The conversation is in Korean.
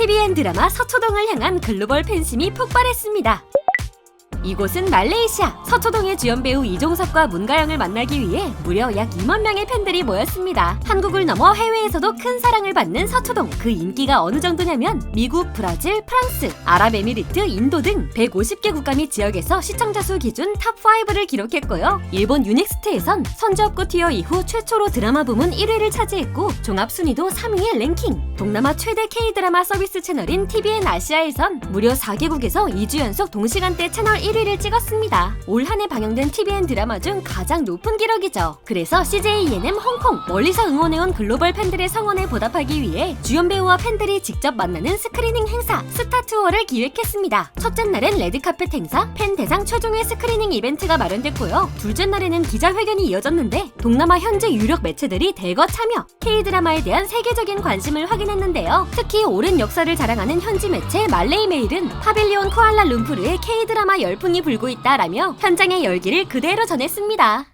TVN 드라마 서초동을 향한 글로벌 팬심이 폭발했습니다. 이곳은 말레이시아 서초동의 주연 배우 이종석과 문가영을 만나기 위해 무려 약 2만 명의 팬들이 모였습니다. 한국을 넘어 해외에서도 큰 사랑을 받는 서초동 그 인기가 어느 정도냐면 미국, 브라질, 프랑스, 아랍에미리트, 인도 등 150개 국가 및 지역에서 시청자 수 기준 탑 5를 기록했고요. 일본 유넥스트에선 선지업고 티어 이후 최초로 드라마 부문 1위를 차지했고 종합 순위도 3위의 랭킹. 동남아 최대 K 드라마 서비스 채널인 TVN 아시아에선 무려 4개국에서 2주 연속 동시간대 채널 1 위를 찍었습니다. 올 한 해 방영된 TVN 드라마 중 가장 높은 기록이죠. 그래서 CJENM 홍콩 멀리서 응원해온 글로벌 팬들의 성원에 보답하기 위해 주연 배우와 팬들이 직접 만나는 스크리닝 행사 스타 투어를 기획했습니다. 첫째 날엔 레드카펫 행사, 팬 대상 최종의 스크리닝 이벤트가 마련됐고요. 둘째 날에는 기자회견이 이어졌는데 동남아 현재 유력 매체들이 대거 참여, K-드라마에 대한 세계적인 관심을 확인했는데요. 특히 오랜 역사를 자랑하는 현지 매체 말레이 메일은 파빌리온 쿠알라룸푸르의 K-드라마 열풍이 불고 있다라며 현장의 열기를 그대로 전했습니다.